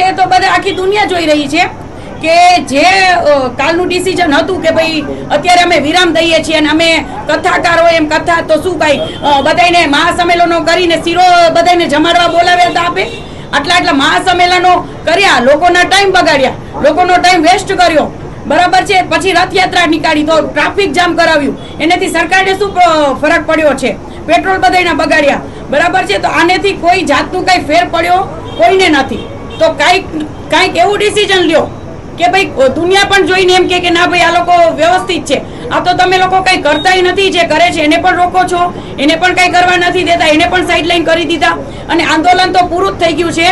છે એ તો બધા આખી દુનિયા જોઈ રહી છે કે જે કાલનું ડિસિઝન હતું કે ભાઈ અત્યારે અમે વિરામ દઈએ છીએ અને અમે કથાકાર એમ કથા, તો શું ભાઈ બધાને મહાસંમેલનો કરીને શીરો બધાને જમાડવા બોલાવ્યા તો આપે? આટલા આટલા મહાસંમેલનો કર્યા, લોકોના ટાઈમ બગાડ્યા, લોકોનો ટાઈમ વેસ્ટ કર્યો. બરાબર છે? પછી રથયાત્રા નીકાળી તો ટ્રાફિક જામ કરાવ્યું. એનાથી સરકારને શું ફરક પડ્યો છે? પેટ્રોલ બધાને બગાડ્યા. બરાબર છે? તો આનેથી કોઈ જાતનું કંઈ ફેર પડ્યો? કોઈને નથી. તો કાંઈક કાંઈક એવું ડિસિઝન લ્યો કે ભાઈ દુનિયા પણ જોઈને એમ કે ના ભાઈ, આ લોકો વ્યવસ્થિત છે. આ તો તમે લોકો કઈ કરતાય નથી જે કરે છે, એને પણ રોકો છો, એને પણ કઈ કરવા નથી દેતા, એને પણ સાઇડલાઈન કરી દીધા. અને આંદોલન તો પૂરું જ થઈ ગયું છે.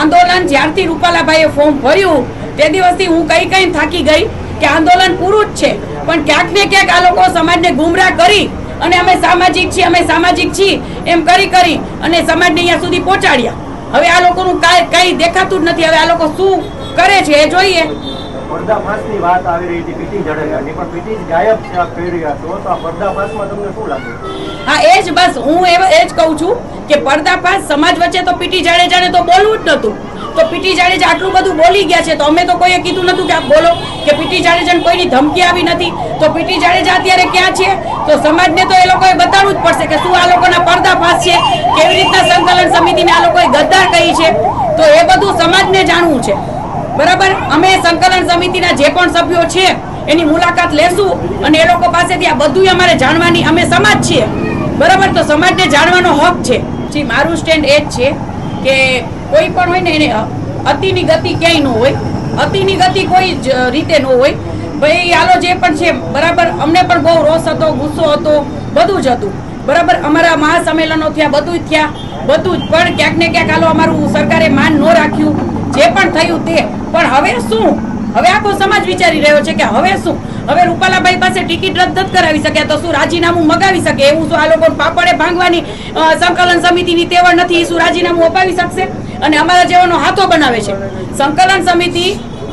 આંદોલન જ્યારથી રૂપાલાભાઈએ ફોર્મ ભર્યું, તે દિવસથી હું કઈ કઈ થાકી ગઈ કે આંદોલન પૂરું જ છે. પણ ક્યાંક ને ક્યાંક આ લોકો સમાજને ગુમરાહ કરી અને અમે સામાજિક છીએ, અમે સામાજિક છીએ, એમ કરી કરી અને સમાજને અહીંયા સુધી પહોંચાડ્યા. હવે આ લોકોનું કાંઈ કઈ દેખાતું જ નથી. હવે આ લોકો શું કરે છે એ જોઈએ. પર્દાફાશની વાત આવી રહી હતી પીટી જડેજાની પણ પીટી ગાયબ છે આપ કહી રહ્યા છો તો આ પર્દાફાશમાં તમને શું લાગે? હા એ જ બસ હું એ એ જ કહું છું કે પર્દાફાશ સમાજ વચ્ચે તો પીટી જાડેજાને તો બોલવું જ નહોતું. તો પીટી જાડેજા આટલું બધું બોલી ગયા છે, તો અમે તો કોઈએ કીધું નતું કે આપ બોલો કે પીટી જાડેજાને કોઈની ધમકી આવી નથી. તો પીટી જાડેજા અત્યારે ક્યાં છે? તો સમાજને તો એ લોકોએ બતાવવું જ પડશે કે શું આ લોકોના પર્દાફાશ છે, કેવી રીતના સંકલન સમિતિને આ લોકોએ ગદ્દાર કહી છે. તો એ બધું સમાજને જાણવું છે. બરાબર? અમે સંકલન સમિતિના જે પણ સભ્યો છે, એની મુલાકાત લેશું અને એ લોકો પાસેથી આ બધું અમારે જાણવાની અમે સમાજ છીએ. બરાબર? તો સમાજને જાણવાનો હક છે. જી, મારું સ્ટેન્ડ એ જ છે કે કોઈ પણ હોય ને એને અતિની ગતિ ક્યાંય ન હોય. અતિની ગતિ કોઈ જ રીતે ન હોય. ભાઈ, આલો જે પણ છે, બરાબર? અમને પણ બહુ રોષ હતો, ગુસ્સો હતો, બધું જ હતું. બરાબર? અમારા મહાસંમેલનો થયા બધું જ થયા. બધું જ પણ ક્યાંક ને ક્યાંક આલો અમારું સરકારે માન ન રાખ્યું. જે પણ થયું તે. પણ હવે શું? હવે આખો સમાજ વિચારી રહ્યો છે કે હવે શું? હવે રૂપાલાભાઈ પાસે ટિકિટ રદ કરાવી શકે તો શું રાજીનામું મગાવી શકે? એવું શું આ લોકો પાપડે ભાંગવાની સંકલન સમિતિની તેવડ નથી? શું રાજીનામું અપાવી શકશે? અને અમારા જેવાનો હાથો બનાવે છે. સંકલન સમિતિ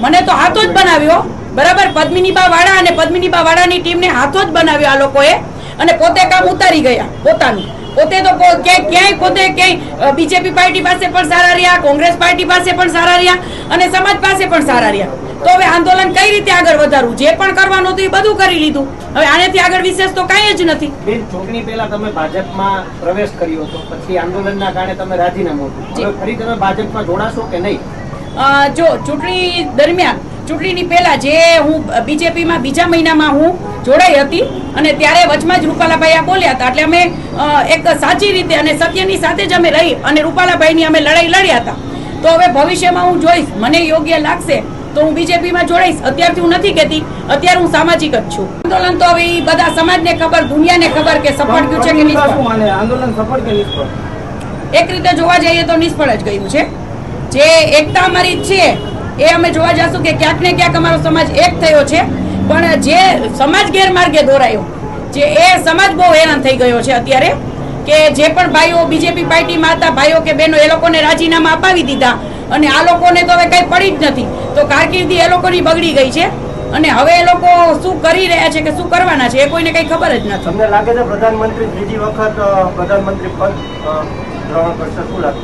મને તો હાથો જ બનાવ્યો, બરાબર? પદ્મિનીબા વાળા અને પદ્મિનીબા વાળાની ટીમને હાથો જ બનાવ્યો આ લોકોએ. અને પોતે કામ ઉતારી ગયા, પોતાનું. પોતે તો ક્યાંય ક્યાંય પોતે ક્યાંય બીજેપી પાર્ટી પાસે પણ સારા રહ્યા, કોંગ્રેસ પાર્ટી પાસે પણ સારા રહ્યા, અને સમાજ પાસે પણ સારા રહ્યા. તો હવે આંદોલન કઈ રીતે આગળ વધારવું? જે પણ કરવાનું હતું એ બધું કરી લીધું. હવે આનેથી આગળ વિશેષ તો કાંઈ જ નથી. બેન ચૂંટણી પહેલા તમે ભાજપમાં પ્રવેશ કર્યો હતો પછી આંદોલનના કારણે તમે રાજીનામું હવે ફરી તમે ભાજપમાં જોડાશો કે નહીં? જો ચૂંટણી દરમિયાન ચૂંટણીની પહેલા જે હું બીજેપીમાં બીજા મહિનામાં હું જોડાઈ હતી અને ત્યારે વચમાં જ રૂપાલાભાઈ આ બોલ્યા હતા. એટલે અમે એક સાચી રીતે અને સત્યની સાથે જ અમે રહી અને રૂપાલાભાઈની અમે લડાઈ લડ્યા હતા. તો હવે ભવિષ્યમાં હું જોઈશ મને યોગ્ય લાગશે તો હું બીજેપીમાં જોડાઈશ. અત્યારથી હું નથી કહેતી. અત્યારે હું સામાજિક જ છું. આંદોલન તો હવે બધા સમાજને ખબર દુનિયાને ખબર કે સફળ ગયું છે કે નિષ્ફળ. આંદોલન સફળ કે નિષ્ફળ? એક રીતે જોવા જઈએ તો નિષ્ફળ જ ગયું છે. જે એકતા અમારી છે એ અમે જોવા જશું કે ક્યાંક ને ક્યાંક અમારો સમાજ એક થયો છે. પણ જે સમાજ ગેરમાર્ગે દોરાયો જે એ સમાજ બહુ હેરાન થઈ ગયો છે અત્યારે કે જે પણ ભાઈઓ બીજેપી પાર્ટીમાં હતા ભાઈઓ કે બહેનો એ લોકોને રાજીનામા અપાવી દીધા. અને આ લોકોને તો હવે કંઈ પડી જ નથી. તો કારકિર્દી એ લોકોની બગડી ગઈ છે. અને હવે એ લોકો શું કરી રહ્યા છે કે શું કરવાના છે એ કોઈને કઈ ખબર જ નથી. તમને લાગે છે પ્રધાનમંત્રી બીજી વખત પ્રધાનમંત્રી પદ ગ્રહણ કરશે? શું લાગે?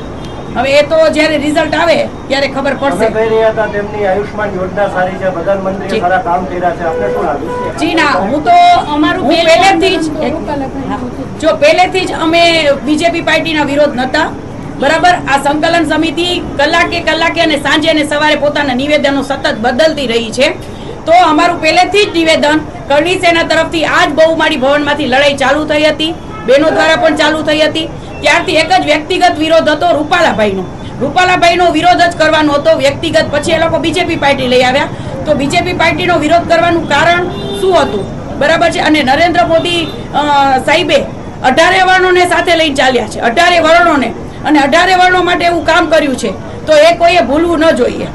હવે એ તો જ્યારે રિઝલ્ટ આવે ત્યારે ખબર પડશે. કહી રહ્યા હતા તેમની આયુષ્માન યોજના સારી છે પ્રધાનમંત્રીએ જી. સારા કામ કર્યા છે. આપને શું લાગે? જી ના હું તો અમારું પહેલેથી જ જો પહેલેથી જ અમે બીજેપી પાર્ટીના વિરોધ નતા બરાબર? આ સંકલન સમિતિ કલાકે કલાકે અને સાંજે અને સવારે પોતાના નિવેદનો સતત બદલતી રહી છે. તો અમારું પહેલેથી જ નિવેદન કરણી સેના તરફથી આ જ બહુમાળી ભવનમાંથી લડાઈ ચાલુ થઈ હતી. બહેનો દ્વારા પણ ચાલુ થઈ હતી. ત્યારથી એક જ વ્યક્તિગત વિરોધ હતો રૂપાલાભાઈનો. રૂપાલાભાઈનો વિરોધ જ કરવાનો હતો. વ્યક્તિગત પછી એ લોકો બીજેપી પાર્ટી લઈ આવ્યા. તો બીજેપી પાર્ટીનો વિરોધ કરવાનું કારણ શું હતું? બરાબર છે? અને નરેન્દ્ર મોદી સાહેબે અઢારે વર્ણોને સાથે લઈને ચાલ્યા છે. અઢારે વર્ણોને. અને અઢારે વર્ણો માટે એવું કામ કર્યું છે તો એ કોઈએ ભૂલવું ન જોઈએ.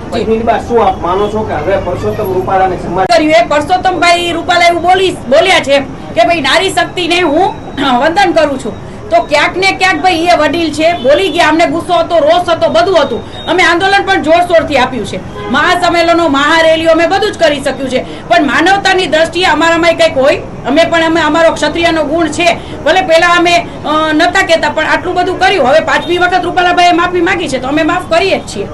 શું આપ માનો છો કે હવે પરસોત્તમ રૂપાલાને કર્યું એ પરસોત્તમભાઈ રૂપાલા એવું બોલી બોલ્યા છે કે ભાઈ નારી શક્તિને હું વંદન કરું છું તો ક્યાંક ને ક્યાંક ભાઈ એ વડીલ છે બોલી ગયા અમને ગુસ્સો હતો રોષ હતો બધું હતું. અમે આંદોલન પણ જોરશોરથી આપ્યું છે. મહાસંમેલનો મહારેલીઓ અમે બધું જ કરી શક્યું છે. પણ માનવતાની દ્રષ્ટિએ અમારામાં કંઈક હોય? અમે પણ અમે અમારો ક્ષત્રિયનો ગુણ છે. ભલે પહેલાં અમે નહોતા નતા કહેતા પણ આટલું બધું કર્યું. હવે પાંચમી વખત રૂપાલાભાઈએ માફી માગી છે તો અમે માફ કરીએ જ છીએ.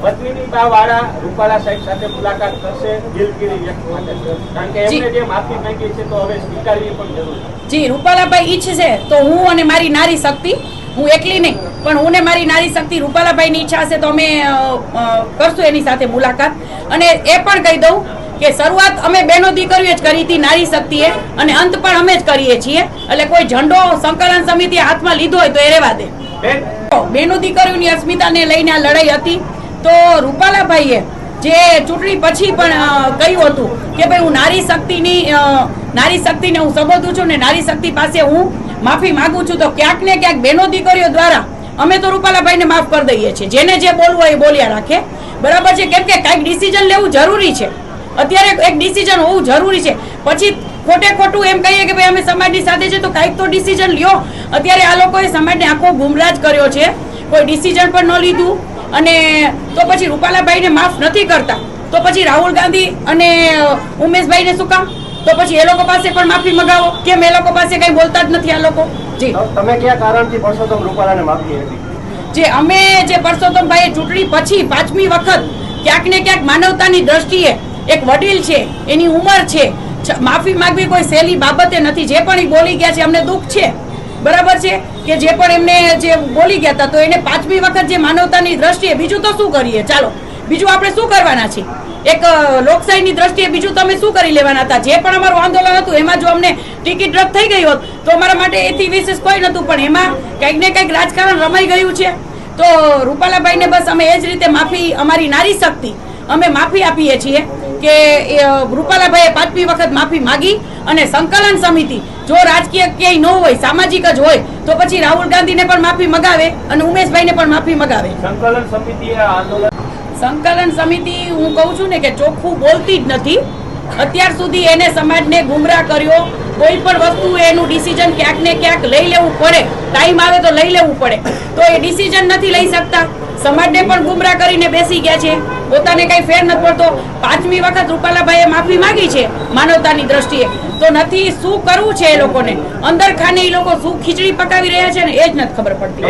રૂપાલા સાહેબ સાથે મુલાકાત કરશે દિલગીરી વ્યક્ત માટે. કારણ કે એમણે જે માફી માંગી છે તો હવે સ્વીકારવી પણ જરૂર. છે જી રૂપાલાભાઈ ઈચ્છશે તો હું અને મારી નારી શક્તિ હું એકલી નહીં પણ હું ને મારી નારી શક્તિ રૂપાલાભાઈની ઈચ્છા હશે તો અમે કરશું એની સાથે મુલાકાત. અને એ પણ કહી દઉં કે શરૂઆત અમે બેનો દીકરીઓ જ કરી હતી નારી શક્તિએ અને અંત પણ અમે જ કરીએ છીએ. એટલે કોઈ ઝંડો સંકલન સમિતિ હાથમાં લીધો હોય તો એ રેવા દે. બેનો દીકરીઓની અસ્મિતાને લઈને આ લડાઈ હતી. તો રૂપાલાભાઈએ જે ચૂંટણી પછી પણ કહ્યું હતું કે ભાઈ હું નારી શક્તિની નારી શક્તિને હું સંબોધું છું ને નારી શક્તિ પાસે હું માફી માગું છું, તો ક્યાંક ને ક્યાંક બહેનો દીકરીઓ દ્વારા અમે તો રૂપાલાભાઈને માફ કરી દઈએ છીએ. જેને જે બોલવું હોય એ બોલ્યા રાખે. બરાબર છે? કેમ કે કાંઈક ડિસિઝન લેવું જરૂરી છે. અત્યારે એક ડિસિઝન હોવું જરૂરી છે. પછી ખોટે ખોટું એમ કહીએ કે ભાઈ અમે સમાજની સાથે છે, તો કાંઈક તો ડિસિઝન લ્યો. અત્યારે આ લોકોએ સમાજને આખો ગુમરાજ કર્યો છે. કોઈ ડિસિઝન પણ ન લીધું. અને તો પછી રૂપાલાભાઈને માફ નથી કરતા. તો પછી રાહુલ ગાંધી અને ઉમેશભાઈને શું કામ? તો પછી એ લોકો પાસે પણ માફી મગાવો. કેમ એ લોકો પાસે કઈ બોલતા જ નથી આ લોકો? જી. તમે કયા કારણથી પરસોત્તમ રૂપાલાને માફી આપી? જે અમે જે પરસોત્તમભાઈએ ચૂંટણી પછી પાંચમી વખત ક્યાંક ને ક્યાંક માનવતાની દ્રષ્ટિએ એક વડીલ છે એની ઉંમર છે માફી માંગવી કોઈ સહેલી બાબતે નથી. જે પણ એ બોલી ગયા છે અમને દુઃખ છે. બરાબર છે? કે જે પણ એમને જે બોલી ગયા હતા તો એને પાંચમી વખત જે માનવતાની દ્રષ્ટિએ બીજું તો શું કરીએ? ચાલો, બીજું આપણે શું કરવાના છીએ એક લોકશાહીની દ્રષ્ટિએ બીજું તમે શું કરી લેવાના હતા? જે પણ અમારું આંદોલન હતું, એમાં જો અમને ટિકિટ રદ થઈ ગઈ હોત, તો અમારા માટે એથી વિશેષ કોઈ નહોતું, પણ એમાં કંઈક ને કંઈક રાજકારણ રમાઈ ગયું છે. તો રૂપાલાભાઈને બસ અમે એ જ રીતે માફી, અમારી નારી શક્તિ અમે માફી આપીએ છીએ કે રૂપાલાભાઈએ પાંચમી વખત માફી માગી અને સંકલન સમિતિ જો રાજકીય ક્યાંય ન હોય સામાજિક જ હોય તો પછી રાહુલ ગાંધીને પણ માફી મગાવે અને ઉમેશભાઈને પણ માફી મગાવે. સંકલન સમિતિ સંકલન સમિતિ હું કહું છું ને કે ચોખ્ખું બોલતી જ નથી. અત્યાર સુધી એને સમાજને ગુમરાહ કર્યો. કોઈ પણ વસ્તુ એનું ડિસિઝન ક્યાંક ને ક્યાંક લઈ લેવું પડે. ટાઈમ આવે તો લઈ લેવું પડે. તો એ ડિસિઝન નથી લઈ શકતા. સમાજને પણ ગુમરાહ કરીને બેસી ગયા છે. પોતાને કઈ ફેર નથી પડતો. પાંચમી વખત રૂપાલાભાઈએ માફી માંગી છે માનવતાની દ્રષ્ટિએ. તો નથી શું કરવું છે એ લોકોને? અંદર ખાને એ લોકો શું ખીચડી પકાવી રહ્યા છે ને એ જ નથી ખબર પડતી.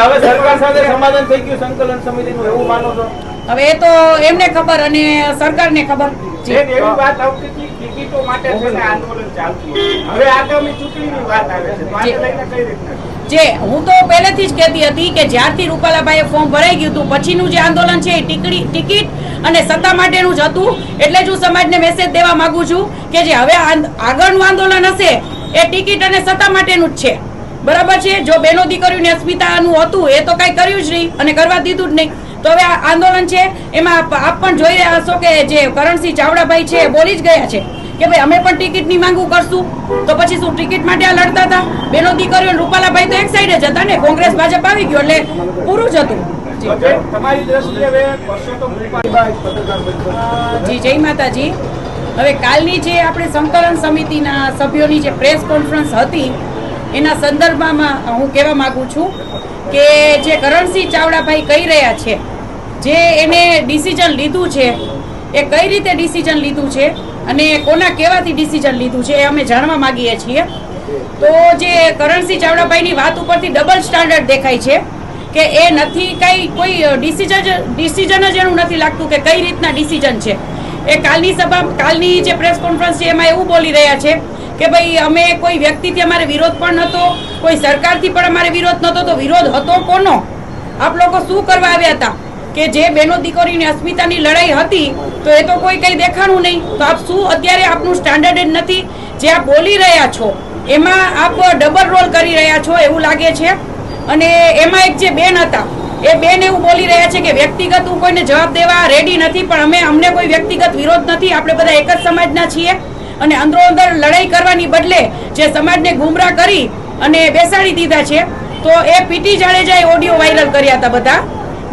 હવે સરકાર સાથે સમાધાન થઈ ગયું સંકલન સમિતિનું એવું માનો છો? હવે એ તો એમને ખબર અને સરકારને ખબર. એવી વાત આવતી ટિકિટો માટે ને આંદોલન ચાલતું હવે આગામી ચૂંટણીની વાત આવે છે તો લઈને કઈ રીતના જે હું તો પહેલેથી જ કહેતી હતી કે જ્યારથી રૂપાલાભાઈએ ફોર્મ ભરાઈ ગયું હતું પછીનું જે આંદોલન છે એ ટીકડી ટિકિટ અને સત્તા માટેનું જ હતું. એટલે જ હું સમાજને મેસેજ દેવા માંગુ છું કે જે હવે આગળનું આંદોલન હશે એ ટિકિટ અને સત્તા માટેનું જ છે. બરાબર છે? જો બેનો દીકરીઓની અસ્મિતાનું હતું એ તો કાંઈ કર્યું જ નહીં અને કરવા દીધું જ નહીં. તો હવે આ આંદોલન છે એમાં આપ પણ જોઈ રહ્યા હશો કે જે કરણસિંહ ચાવડાભાઈ છે બોલી જ ગયા છે કે ભાઈ અમે પણ ટિકિટની માંગુ કરશું. તો પછી શું ટિકિટ માટે આ લડતા હતા? બેનો દીકરીઓ રૂપાલાભાઈ તો એક સાઈડે જ હતા ને? કોંગ્રેસ ભાજપ આવી ગયો એટલે પૂરું જ હતું. જી જય માતાજી. હવે કાલની જે આપણે સંકલન સમિતિના સભ્યોની જે પ્રેસ કોન્ફરન્સ હતી એના સંદર્ભમાં હું કહેવા માગું છું કે જે કરણસિંહ ચાવડાભાઈ કહી રહ્યા છે જે એને ડિસિઝન લીધું છે, એ કઈ રીતે ડિસિઝન લીધું છે અને કોના કહેવાથી ડિસિઝન લીધું છે એ અમે જાણવા માગીએ છીએ. તો જે કરણસિંહ ચાવડાભાઈની વાત ઉપરથી ડબલ સ્ટાન્ડર્ડ દેખાય છે કે એ નથી કઈ, કોઈ ડિસિઝન ડિસિઝન જ એનું નથી લાગતું કે કઈ રીતના ડિસિઝન છે. એ કાલની સભા, કાલની જે પ્રેસ કોન્ફરન્સ છે એમાં એવું બોલી રહ્યા છે કે ભાઈ અમે કોઈ વ્યક્તિથી અમારે વિરોધ પણ નહોતો, કોઈ સરકારથી પણ અમારે વિરોધ નહોતો, તો વિરોધ હતો કોનો? આપ લોકો શું કરવા આવ્યા હતા? કે જે બેનો દીકરીની અસ્મિતાની લડાઈ હતી, તો એ તો કોઈ કંઈ દેખાણું નહીં. તો આપ શું અત્યારે આપનું સ્ટાન્ડર્ડ નથી? જે આપ બોલી રહ્યા છો, એમાં આપ ડબલ રોલ કરી રહ્યા છો એવું લાગે છે? અને એમાં એક જે બેન હતા, એ બેન એવું બોલી રહ્યા છે કે વ્યક્તિગત હું કોઈને જવાબ દેવા રેડી નથી, પણ અમે અમને કોઈ વ્યક્તિગત વિરોધ નથી. આપણે બધા એક જ સમાજના છીએ. અને અંદરો અંદર લડાઈ કરવાની બદલે જે સમાજને ગુમરાહ કરી અને બેસાડી દીધા છે, તો એ પીટી જાડેજાએ ઓડિયો વાયરલ કર્યા હતા બધા.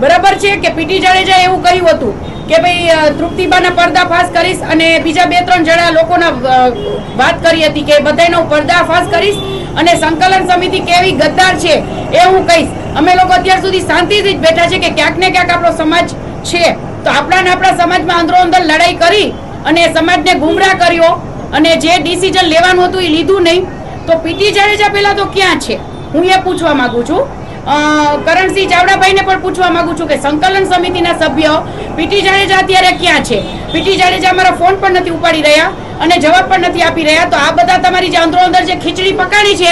બરાબર છે કે પીટી જાડેજાએ એવું કહ્યું હતું કે ભાઈ તૃપ્તિબાના પર્દાફાશ કરીશ અને બીજા બે ત્રણ જણા લોકોના વાત કરી હતી કે બધાનો પર્દાફાશ કરીશ અને સંકલન સમિતિ કેવી ગદ્દાર છે એ હું કહીશ. અમે લોકો અત્યાર સુધી શાંતિથી જ બેઠા છે કે ક્યાંક ને ક્યાંક આપણો સમાજ છે. તો આપણા આપણા સમાજમાં અંદરો અંદર લડાઈ કરી અને સમાજને ગુમરાહ કર્યો અને જે ડિસિઝન લેવાનું હતું એ લીધું નહીં. તો પીટી જાડેજા પહેલાં તો ક્યાં છે? હું એ પૂછવા માંગુ છું. કરણસિંહ ચાવડાભાઈને પણ પૂછવા માંગુ છું કે સંકલન સમિતિના સભ્ય પીટી જાડેજા અત્યારે ક્યાં છે? પીટી જાડેજા અમારા ફોન પણ નથી ઉપાડી રહ્યા અને જવાબ પણ નથી આપી રહ્યા. તો આ બધા તમારી જે અંદરો અંદર જે ખીચડી પકાડી છે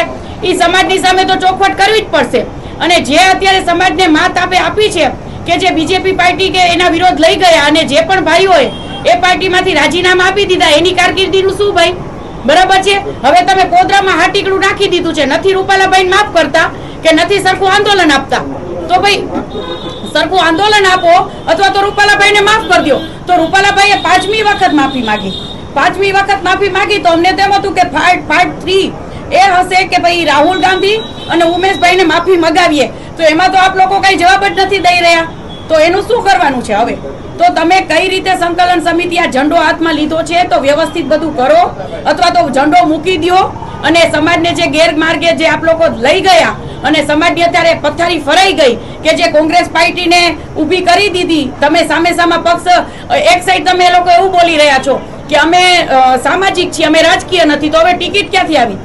એ સમાજની સામે તો ચોખવટ કરવી જ પડશે. અને જે અત્યારે સમાજને માત આપે આપી છે કે જે બીજેપી પાર્ટી કે એના વિરોધ લઈ ગયા અને જે પણ ભાઈઓએ એ પાર્ટીમાંથી રાજીનામા આપી દીધા, એની કારકિર્દીનું શું ભાઈ? બરાબર છે? હવે તમે કોદરામાં હાટીકડું નાખી દીધું છે. નથી રૂપાલાભાઈ માફ કરતા કે નથી સરખું આંદોલન આપતા? તો ભાઈ, સરખું આંદોલન આપો અથવા તો રૂપાલાભાઈને માફ કરી દો. તો રૂપાલાભાઈએ પાંચમી વખત માફી માંગી. પાંચમી વખત માફી માંગી તો અમને તેમ હતું કે પાર્ટ પાર્ટ થ્રી એ હશે કે ભાઈ રાહુલ ગાંધી અને ઉમેશભાઈને માફી મગાવીએ. તો એમાં તો આપ લોકો કઈ જવાબ જ નથી દઈ રહ્યા. તો એનું શું કરવાનું છે હવે? તો તમે કઈ રીતે સંકલન સમિતિ આ ઝંડો હાથમાં લીધો છે, તો વ્યવસ્થિત બધું કરો, અથવા તો ઝંડો મૂકી દ્યો અને સમાજને જે ગેરમાર્ગે જે આપ લોકો લઈ ગયા, અને સમાજની અત્યારે પથારી ફરાઈ ગઈ, કે જે કોંગ્રેસ પાર્ટીને ઊભી કરી દીધી, તમે સામે સામા પક્ષ, એક સાઈડ તમે એ લોકો એવું બોલી રહ્યા છો કે અમે સામાજિક છીએ, અમે રાજકીય નથી, તો હવે ટિકિટ ક્યાંથી આવી?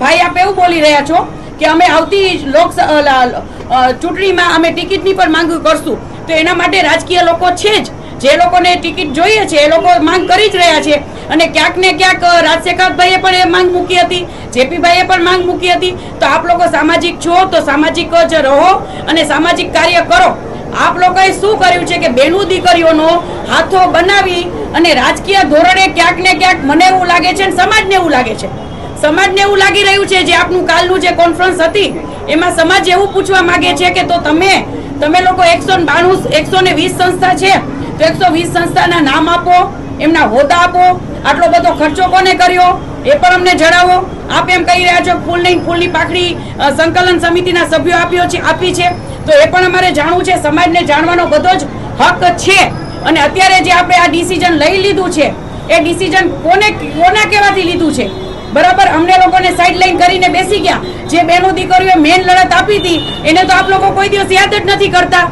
ભાઈ આપ એવું બોલી રહ્યા છો કે અમે આવતી લોક ચૂંટણીમાં અમે ટિકિટની પણ માંગ કરશું. તો એના માટે રાજકીય લોકો છે જ. જે લોકોને ટિકિટ જોઈએ છે એ લોકો માંગ કરી જ રહ્યા છે. અને ક્યાંક ને ક્યાંક અ, રાજશેખરભાઈએ પણ એ માંગ મૂકી હતી. જેપીભાઈએ પણ માંગ મૂકી હતી. તો આપ લોકો સામાજિક છો તો સામાજિક જ રહો અને સામાજિક કાર્ય કરો. આપ લોકોએ શું કર્યું છે કે બેનું દીકરીઓનો હાથો બનાવી અને રાજકીય ધોરણે ક્યાંક ને ક્યાંક મને એવું લાગે છે અને સમાજને એવું લાગે છે. સમાજને એવું લાગી રહ્યું છે જે આપનું કાલનું જે કોન્ફરન્સ હતી, એમાં સમાજ એવું પૂછવા માંગે છે કે તો તમે તમે લોકો એકસો બાણું, એકસો ને વીસ સંસ્થા છે, તો એકસો વીસ સંસ્થાના નામ આપો, એમના હોદ્દા આપો, આટલો બધો ખર્ચો કોને કર્યો, એ પણ અમને જણાવો. આપ એમ કહી રહ્યા છો, ફૂલની ફૂલની પાખડી સંકલન સમિતિના સભ્યો આપ્યો છે, આપી છે. તો એ પણ અમારે જાણવું છે, સમાજને જાણવાનો બધો જ હક છે. અને અત્યારે જે આપણે આ ડિસિઝન લઈ લીધું છે, એ ડિસિઝન કોને, કોના કહેવાથી લીધું છે? બરાબર? અમને લોકોને સાઈડ લાઈન કરીને બેસી ગયા. જે બેનો દીકરીઓ મેન લડત આપી હતી, એને તો આપ લોકો કોઈ દિવસ યાદ જ નથી કરતા.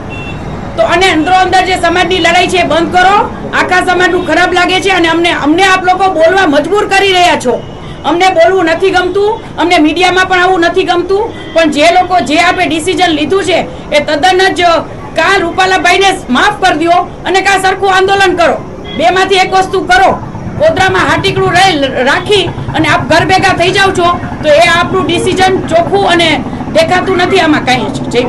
તો અને અંદરો અંદર જે સમાજની લડાઈ છે બંધ કરો. આખા સમાજનું ખરાબ લાગે છે અને અમને અમને આપ લોકો બોલવા મજબૂર કરી રહ્યા છો. અમને બોલવું નથી ગમતું, અમને મીડિયામાં પણ આવું નથી ગમતું. પણ જે લોકો જે આપણે ડિસિઝન લીધું છે, એ તદ્દન જ કાં રૂપાલાભાઈને માફ કરી દો અને કાં સરખું આંદોલન કરો. બેમાંથી એક વસ્તુ કરો. કોદરામાં હાટીકડું રહી રાખી અને આપ ઘર ભેગા થઈ જાવ છો, તો એ આપણું ડિસિઝન ચોખ્ખું અને દેખાતું નથી આમાં કાંઈ જ. જય